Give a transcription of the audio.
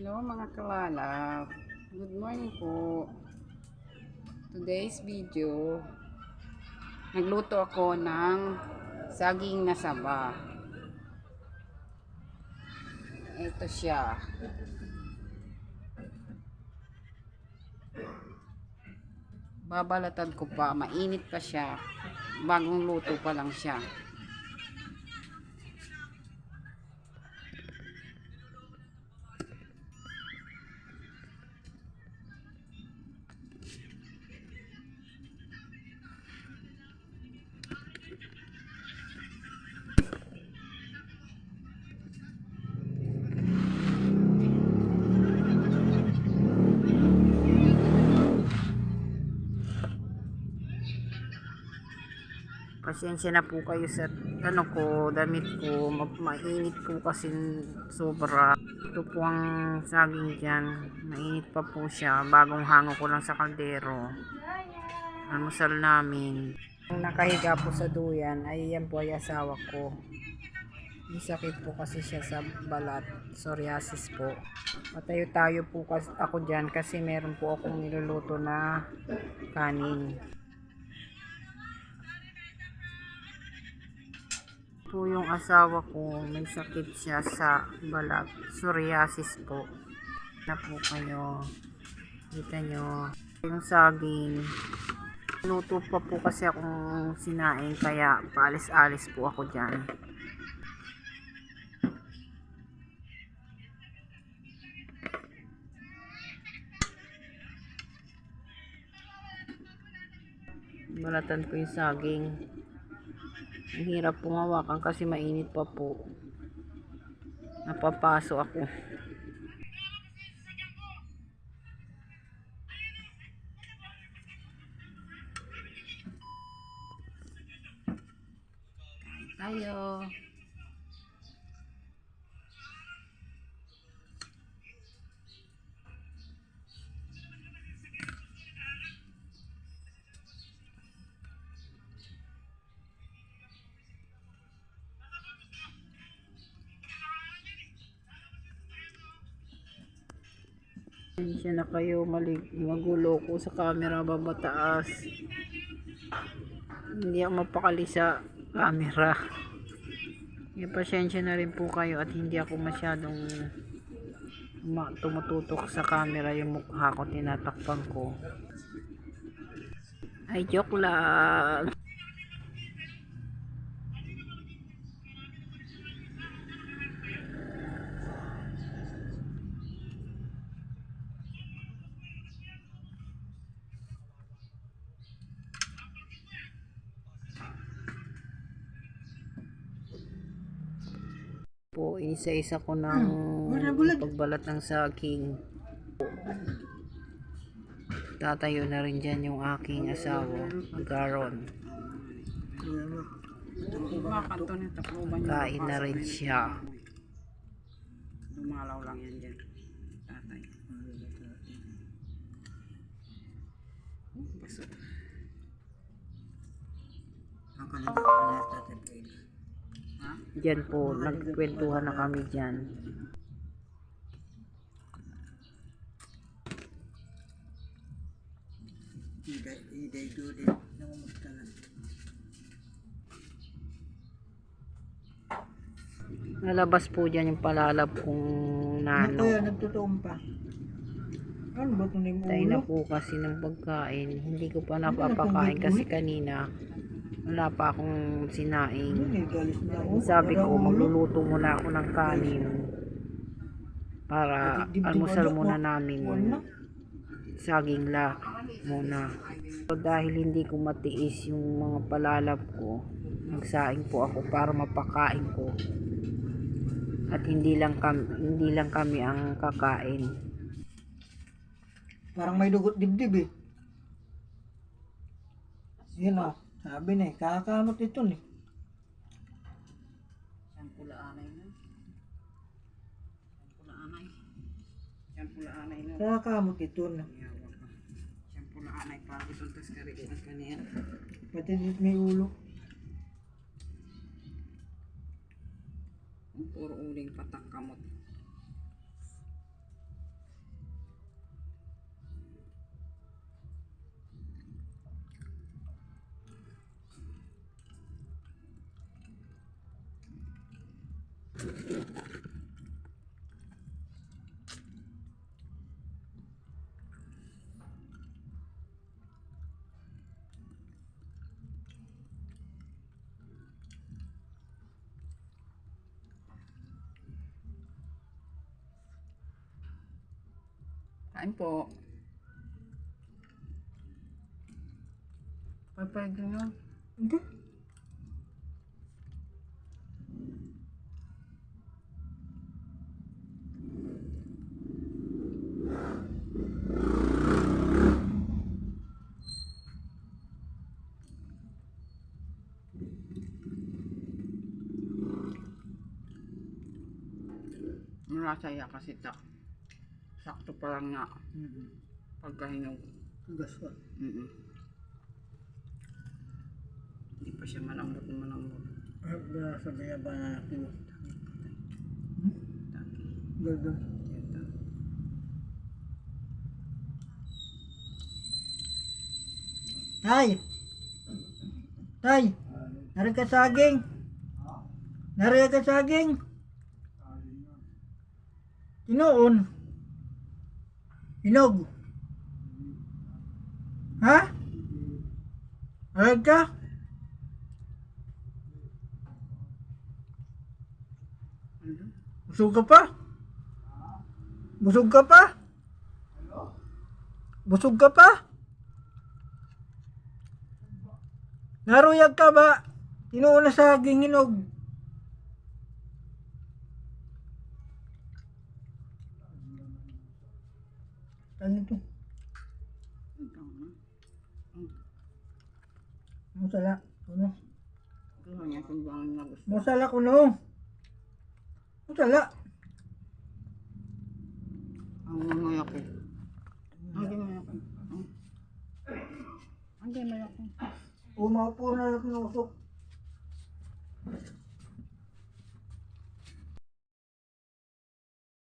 Hello mga kalalap. Good morning po. Today's video, nagluto ako ng saging na saba. Ito siya. Babalatan ko pa, mainit pa siya. Bagong luto pa lang siya. Pasensya na po kayo sa ano ko, damit ko, mainit po kasi sobra. Ito po ang saging dyan. Mainit pa po siya. Bagong hango ko lang sa kaldero. Almusal namin. Ang nakahiga po sa duyan, ay yan po ay asawa ko. May sakit po kasi siya sa balat. Psoriasis po. Patayo tayo po kasi ako dyan kasi meron po akong niluluto na kanin. Po yung asawa ko, may sakit siya sa balat. Psoriasis po. Na po kayo. Kita nyo. Yung saging. Luto pa po kasi akong sinaing kaya paalis-alis po ako dyan. Balatan ko yung saging. Ang hirap pong hawakan kasi mainit pa po. Napapaso ako. Tayo. Pasensya na kayo, malig magulo ko sa camera babataas. Hindi ako mapakali sa camera. Kaya pasensya na rin po kayo at hindi ako masyadong ma- tumututok sa camera yung mukha ko, tinatakpan ko. Ay, joke lang. Po, isa-isa ko ng pagbalat ng saging. Tatayo na rin dyan yung aking asawa, Garon. Kain na rin siya. Dumalaw lang yan dyan. Diyan po, nagkwentuhan na kami dyan. Iday do din. Nangungustalan. Nalabas po dyan yung palalab kong Ano nano. Pa. Ano ba ito na yung Tayo na po kasi ng pagkain. Hindi ko pa napapakain kasi kanina wala pa akong Ano sinaing. ako. Sabi ko magluluto muna ako ng kanin para almusal muna namin Wala. saging la muna. So, dahil hindi ko matiis yung mga palalab ko, nagsaing po ako para mapakain ko. At hindi lang kami, hindi lang kami ang kakain. Parang may dugot dibdib eh. Yun o. Sabi na eh. Kakakamot ito eh. Siyang pula anay na. Siyang pula anay. Siyang pula anay na. Kakakamot ito na. Siyang pula anay para ituntas ka rin ang kaniya. Pati may ulo. Puro uling patak kamot. Kain po. Pwede nyo. Hindi. Masaya kasi tak. Sakto pa lang nga. Pagkahinog. Tugas ko. Mm Hindi pa siya malambot na malambot. Ano ba sabihin ba na? Taki. Gagawin. Ito. Tay! Tay! Nari ka saging! Nari ka saging! Tinoon! Hinog! Ha? Arag ka? Busog ka pa? Busog ka pa? Busog ka pa? Naruyag ka ba? Tinuon na sa saging Ano ito? Ito. Musala. Ano? Gusto niya kung bang na gusto. Musala ko no. Musala. Ang mga ako. Ang mga ako. Ang mga ako. Umaupo na lang ng usok.